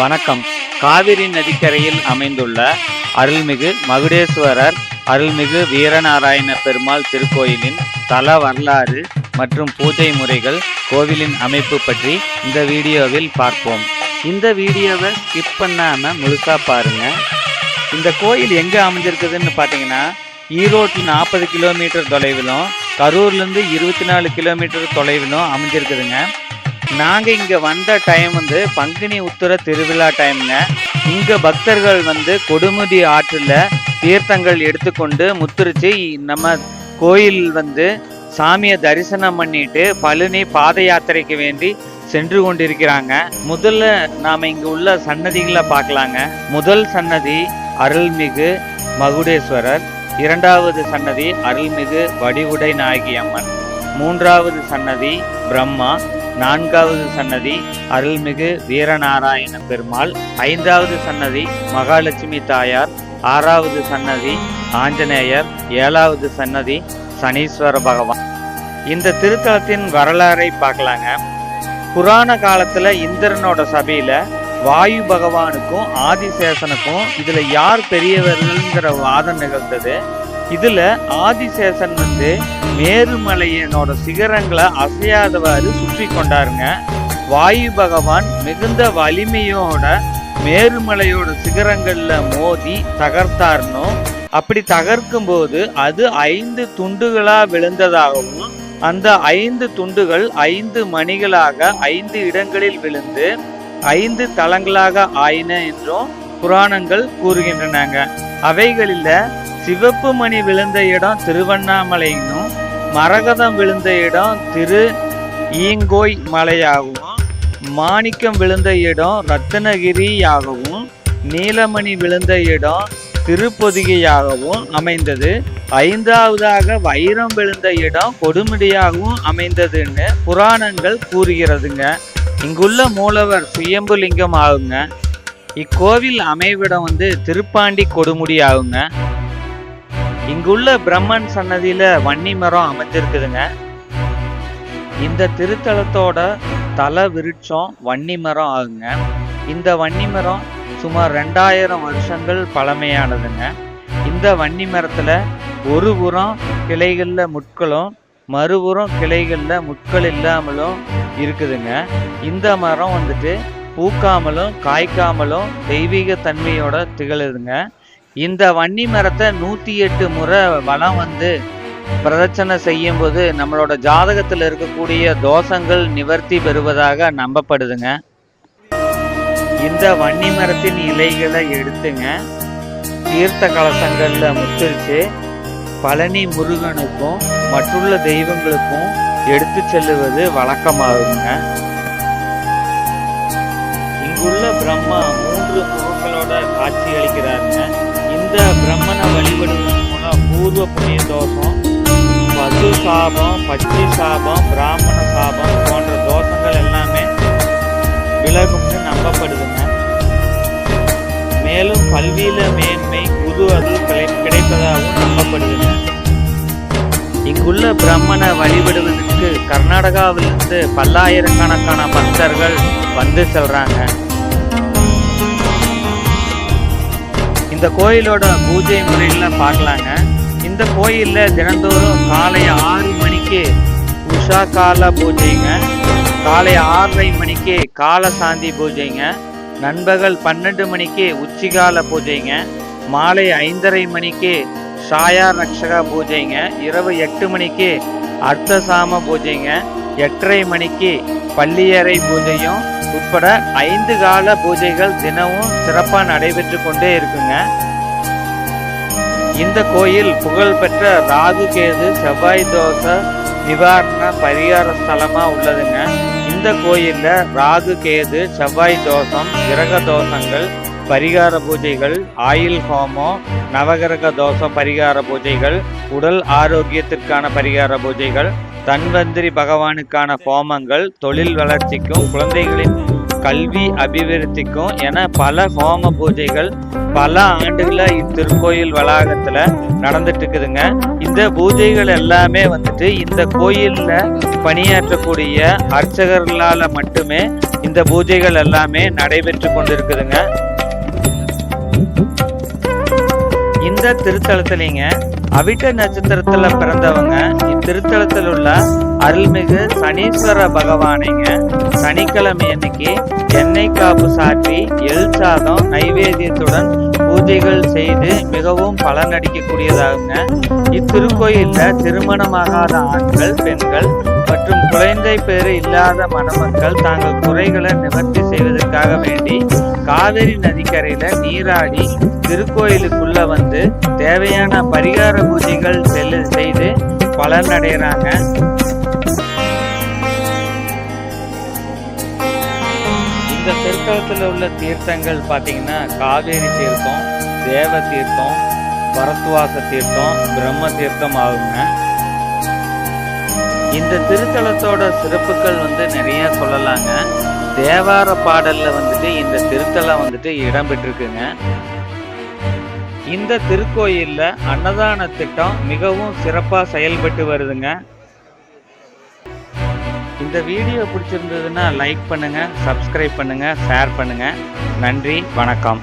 வணக்கம். காவிரி நதிக்கரையில் அமைந்துள்ள அருள்மிகு மகுடேஸ்வரர் அருள்மிகு வீரநாராயண பெருமாள் திருக்கோயிலின் தல வரலாறு மற்றும் பூஜை முறைகள் கோவிலின் அமைப்பு பற்றி இந்த வீடியோவில் பார்ப்போம். இந்த வீடியோவை ஸ்கிப் பண்ணாமல் முழுசாக பாருங்க. இந்த கோயில் எங்கே அமைஞ்சிருக்குதுன்னு பார்த்தீங்கன்னா ஈரோட்டில் நாற்பது கிலோமீட்டர் தொலைவிலும் கரூர்லேருந்து இருபத்தி நாலு கிலோமீட்டர் தொலைவிலும் அமைஞ்சிருக்குதுங்க. நாங்கள் இங்கே வந்த டைம் வந்து பங்குனி உத்தர திருவிழா டைம்ங்க இங்கே பக்தர்கள் வந்து கொடுமுடி ஆற்றில் தீர்த்தங்கள் எடுத்துக்கொண்டு முத்துரிச்சு. நம்ம கோயில் வந்து சாமியை தரிசனம் பண்ணிட்டு பழனி பாத யாத்திரைக்கு வேண்டி சென்று கொண்டிருக்கிறாங்க. முதல்ல நாம இங்க உள்ள சன்னதிகளை பார்க்கலாங்க. முதல் சன்னதி அருள்மிகு மகுடேஸ்வரர். இரண்டாவது சன்னதி அருள்மிகு வடிவுடை நாயகி அம்மன் மூன்றாவது சன்னதி பிரம்மா. நான்காவது சன்னதி அருள்மிகு வீரநாராயண பெருமாள் ஐந்தாவது சன்னதி மகாலட்சுமி தாயார் ஆறாவது சன்னதி ஆஞ்சநேயர் ஏழாவது சன்னதி சனீஸ்வர பகவான். இந்த திருத்தலத்தின் வரலாறை பார்க்கலாங்க. புராண காலத்துல இந்திரனோட சபையில வாயு பகவானுக்கும் ஆதிசேஷனுக்கும் இதுல யார் பெரியவர்கள்ங்கிற வாதம் நிகழ்ந்தது. இதுல ஆதிசேஷன் வந்து மேருமலையனோட சிகரங்களை அசையாதவாறு சுற்றி கொண்டாருங்க. வாயு பகவான் மிகுந்த வலிமையோட மேருமலையோட சிகரங்களில் மோதி தகர்த்தார்னோ. அப்படி தகர்க்கும் போது அது ஐந்து துண்டுகளாக விழுந்ததாகவும் அந்த ஐந்து துண்டுகள் ஐந்து மணிகளாக ஐந்து இடங்களில் விழுந்து ஐந்து தளங்களாக ஆயின என்றும் புராணங்கள் கூறுகின்றனங்க. அவைகளில் சிவப்பு மணி விழுந்த இடம் திருவண்ணாமலைன்னும் மரகதம் விழுந்த இடம் திரு ஈங்கோய் மலையாகவும் மாணிக்கம் விழுந்த இடம் ரத்னகிரியாகவும் நீலமணி விழுந்த இடம் திருப்பொதிகையாகவும் அமைந்தது. ஐந்தாவதாக வைரம் விழுந்த இடம் கொடுமுடியாகவும் அமைந்ததுன்னு புராணங்கள் கூறுகிறதுங்க. இங்குள்ள மூலவர் சுயம்புலிங்கம் ஆகுங்க. இக்கோவில் அமைவிடம் வந்து திருப்பாண்டி கொடுமுடி ஆகுங்க. இங்குள்ள பிரம்மன் சன்னதியில வன்னி மரம் அமைஞ்சிருக்குதுங்க. இந்த திருத்தலத்தோட தல விருட்சம் வன்னி மரம் ஆகுங்க. இந்த வன்னி மரம் சுமார் ரெண்டாயிரம் வருஷங்கள் பழமையானதுங்க. இந்த வன்னி மரத்துல ஒரு புறம் கிளைகளில் முட்களும் மறுபுறம் கிளைகளில் முட்கள் இல்லாமலும் இருக்குதுங்க. இந்த மரம் வந்துட்டு பூக்காமலும் காய்க்காமலும் தெய்வீக தன்மையோட திகழுதுங்க. இந்த வன்னி மரத்தை நூற்றி எட்டு முறை வளம் வந்து பிரதட்சணை செய்யும் போது நம்மளோட ஜாதகத்தில் இருக்கக்கூடிய தோஷங்கள் நிவர்த்தி பெறுவதாக நம்பப்படுதுங்க. இந்த வன்னி மரத்தின் இலைகளை எடுத்துங்க. தீர்த்த கலசங்களில் முத்திரிச்சு. பழனி முருகனுக்கும் மற்றுள்ள தெய்வங்களுக்கும் எடுத்து செல்லுவது வழக்கமாகுங்க இங்குள்ள பிரம்மா மூன்று முகங்களோட காட்சி அளிக்கிறாருங்க. இந்த பிரம்மனை வழிபடுவதன் மூலம் பூர்வ புண்ணிய தோஷம் பசு சாபம் பட்சி சாபம் பிராமண சாபம் போன்ற தோஷங்கள் எல்லாமே விலகும்னு நம்பப்படுதுங்க. மேலும் கல்வியில மேன்மை புது அது கிடைப்பதாகவும் நம்பப்படுதுங்க. இங்குள்ள பிரம்மனை வழிபடுவதற்கு கர்நாடகாவிலிருந்து பல்லாயிரக்கணக்கான பக்தர்கள் வந்து செல்றாங்க. இந்த கோயிலோட பூஜை முறையில் பார்க்கலாங்க. இந்த கோயிலில் தினந்தோறும் காலை ஆறு மணிக்கு உஷா கால பூஜைங்க. காலை ஆறரை மணிக்கு கால சாந்தி பூஜைங்க. நண்பகல் பன்னெண்டு மணிக்கு உச்சிகால பூஜைங்க. மாலை ஐந்தரை மணிக்கு சாயா ரக்ஷகா பூஜைங்க. இரவு எட்டு மணிக்கு அர்த்தசாம பூஜைங்க. எட்டரை மணிக்கு பள்ளியறை பூஜையும் உட்பட ஐந்து கால பூஜைகள் தினமும் சிறப்பாக நடைபெற்று கொண்டே இருக்குங்க. இந்த கோயில் புகழ்பெற்ற ராகு கேது செவ்வாய் தோச நிவாரண பரிகார ஸ்தலமாக உள்ளதுங்க. இந்த கோயிலில் ராகு கேது செவ்வாய் தோஷம் கிரக தோஷங்கள் பரிகார பூஜைகள் ஆயில் ஹோமம் நவகிரக தோஷ பரிகார பூஜைகள் உடல் ஆரோக்கியத்திற்கான பரிகார பூஜைகள் தன்வந்திரி பகவானுக்கான ஹோமங்கள் தொழில் வளர்ச்சிக்கும் குழந்தைகளின் கல்வி அபிவிருத்திக்கும் என பல ஹோம பூஜைகள் பல ஆண்டுகளாக இத்திருக்கோயில் வளாகத்தில் நடந்துட்டு இருக்குதுங்க இந்த பூஜைகள் எல்லாமே வந்துட்டு இந்த கோயிலில் பணியாற்றக்கூடிய அர்ச்சகர்களால் மட்டுமே இந்த பூஜைகள் எல்லாமே நடைபெற்று கொண்டிருக்குதுங்க. இந்த திருத்தலத்திலேங்க அவிட்ட நட்சத்திரத்தில் பிறந்தவங்க திருத்தலத்தில் உள்ள அருள்மிகு சனீஸ்வர பகவானைங்க சனிக்கிழமை அன்னைக்கு எண்ணெய் காப்பு சாற்றி எல் சாதம் நைவேத்தியத்துடன் பூஜைகள் செய்து மிகவும் பலனடிக்கக்கூடியதாகுங்க இத்திருக்கோயிலில் திருமணமாகாத ஆண்கள் பெண்கள் மற்றும் குழந்தை பேறு இல்லாத மணமக்கள் தாங்கள் குறைகளை நிவர்த்தி செய்வதற்காக வேண்டி காவிரி நதிக்கரையில நீராடி திருக்கோயிலுக்குள்ள வந்து தேவையான பரிகார பூஜைகள் செல்லு செய்து பலன் அடைகிறாங்க இந்த திருத்தலத்தில் உள்ள தீர்த்தங்கள் பார்த்தீங்கன்னா காவேரி தீர்த்தம் தேவ தீர்த்தம் பரத்வாச தீர்த்தம் பிரம்ம தீர்த்தம் ஆகுங்க. இந்த திருத்தலத்தோட சிறப்புகள் வந்து நிறைய சொல்லலாங்க. தேவார பாடலில் வந்துட்டு இந்த திருத்தலம் வந்துட்டு இடம்பெற்றிருக்குங்க இந்த திருக்கோயிலில் அன்னதான திட்டம் மிகவும் சிறப்பாக செயல்பட்டு வருதுங்க. இந்த வீடியோ பிடிச்சிருந்ததுன்னா லைக் பண்ணுங்கள் சப்ஸ்கிரைப் பண்ணுங்கள் ஷேர் பண்ணுங்கள் நன்றி வணக்கம்.